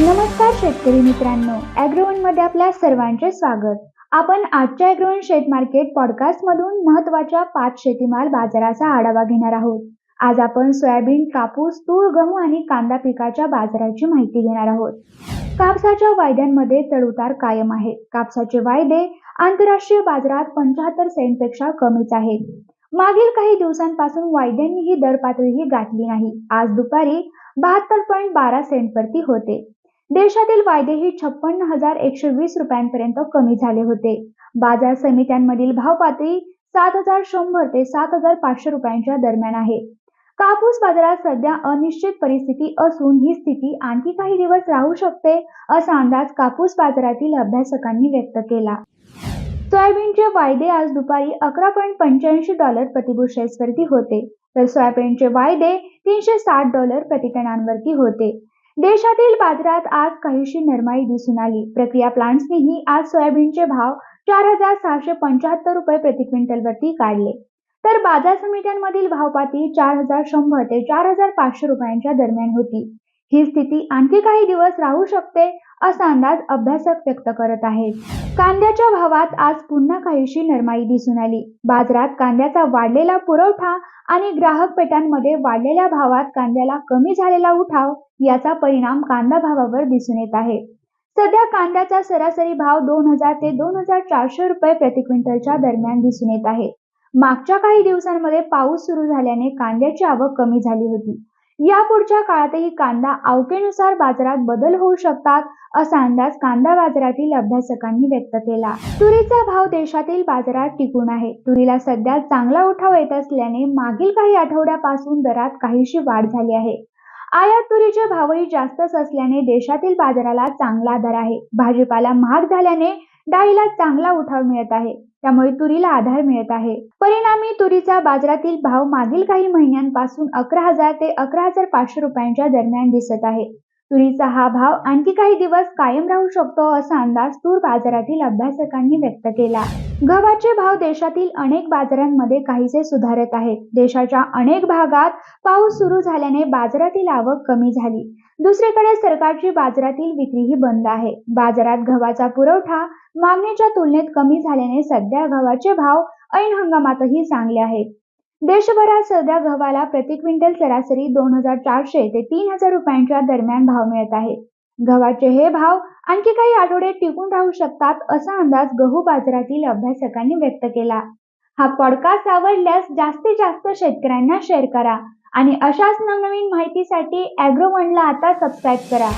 नमस्कार शेतकरी मित्रांनो अॅग्रोवनमध्ये आपल्या सर्वांचे स्वागत. आपण आजच्या अॅग्रोवन शेत मार्केट पॉडकास्ट मधून महत्त्वाच्या पाच शेतीमाल बाजाराचा आढावा घेणार आहोत. आज आपण सोयाबीन कापूस तूर गहू आणि कांदा पिकाच्या बाजाराची माहिती घेणार आहोत. कापसाच्या वायद्यांमध्ये चढउतार कायम आहे. कापसाचे वायदे आंतरराष्ट्रीय बाजारात पंच्याहत्तर सेंटपेक्षा कमीच आहेत. मागील काही दिवसांपासून वायद्यांनी ही दर पातळीही गाठली नाही. आज दुपारी बहात्तर पॉईंट बारा सेंटवरती होते. देशातील वायदेही छप्पन्न हजार एकशे वीस रुपयांपर्यंत कमी झाले होते. बाजार समित्यांमधील भाव पातळी सात हजार शंभर ते सात हजार पाचशे रुपयांच्या दरम्यान आहे. कापूस बाजारात सध्या अनिश्चित परिस्थिती असून ही स्थिती आणखी काही दिवस राहू शकते असा अंदाज कापूस बाजारातील अभ्यासकांनी व्यक्त केला. सोयाबीनचे वायदे आज दुपारी अकरा पॉईंट पंच्याऐंशी डॉलर प्रतिबुशेसवरती होते. तर सोयाबीनचे वायदे तीनशे साठ डॉलर प्रतिटनांवरती होते. देशातील बाजारात आज काहीशी नरमाई दिसून आली. प्रक्रिया प्लांट्सनीही आज सोयाबीनचे भाव चार हजार सहाशे पंच्याहत्तर रुपये प्रति क्विंटल वरती काढले. तर बाजार समित्यांमधील भावपाती चार हजार शंभर ते चार हजार पाचशे रुपयांच्या दरम्यान होती. ही स्थिती आणखी काही दिवस राहू शकते असा अंदाज अभ्यासक व्यक्त करत आहेत. कांद्याच्या भावात आज पुन्हा काहीशी नरमाई दिसून आली. बाजारात कांद्याचा वाढलेला पुरवठा आणि ग्राहक पेठांमध्ये वाढलेल्या भावात कांद्याला कमी झालेला उठाव याचा परिणाम कांदा भावावर दिसून येत आहे. सध्या कांद्याचा सरासरी भाव दोन हजार ते दोन हजार चारशे रुपये प्रति क्विंटलच्या दरम्यान दिसून येत आहे. मागच्या काही दिवसांमध्ये पाऊस सुरू झाल्याने कांद्याची आवक कमी झाली होती. यापुढच्या काळातही कांदा आवकेनुसार बाजारात बदल होऊ शकतात असा अंदाज कांदा बाजारातील अभ्यासकांनी व्यक्त केला. तुरीचा भाव देशातील बाजारात टिकून आहे. तुरीला सध्या चांगला उठाव येत असल्याने मागील काही आठवड्यापासून दरात काहीशी वाढ झाली आहे. आयात तुरीचे भावही जास्तच असल्याने देशातील बाजाराला चांगला दर आहे. भाजीपाला महाग झाल्याने डाळीला चांगला उठाव मिळत आहे. त्यामुळे तुरीला आधार मिळत आहे. परिणामी तुरीचा बाजारातील भाव मागील काही महिन्यांपासून अकरा हजार ते अकरा हजार पाचशे रुपयांच्या दरम्यान दिसत आहे. तुरीचा हा भाव आणखी काही दिवस कायम राहू शकतो असा अंदाज तूर बाजारातील अभ्यासकांनी व्यक्त केला. गव्हाचे भाव देशातील अनेक बाजारांमध्ये काहीसे सुधारत आहेत. देशाच्या अनेक भागात पाऊस सुरू झाल्याने बाजारातील आवक कमी झाली. दुसरीकडे सरकारची बाजारातील विक्रीही बंद आहे. बाजारात गव्हाचा पुरवठा मागणीच्या तुलनेत कमी झाल्याने सध्या गव्हाचे भाव ऐन हंगामातही चांगले आहेत. देशभरात सध्या गव्हाला प्रति क्विंटल सरासरी दोन हजार चारशे ते तीन हजार रुपयांच्या दरम्यान भाव मिळत आहे. गव्हाचे हे भाव आणखी काही आठवडे टिकून राहू शकतात असा अंदाज गहू बाजारातील अभ्यासकांनी व्यक्त केला. हा पॉडकास्ट आवडल्यास जास्तीत जास्त शेतकऱ्यांना शेअर करा आणि अशाच नवनवीन माहितीसाठी अॅग्रोवनला आता सबस्क्राईब करा.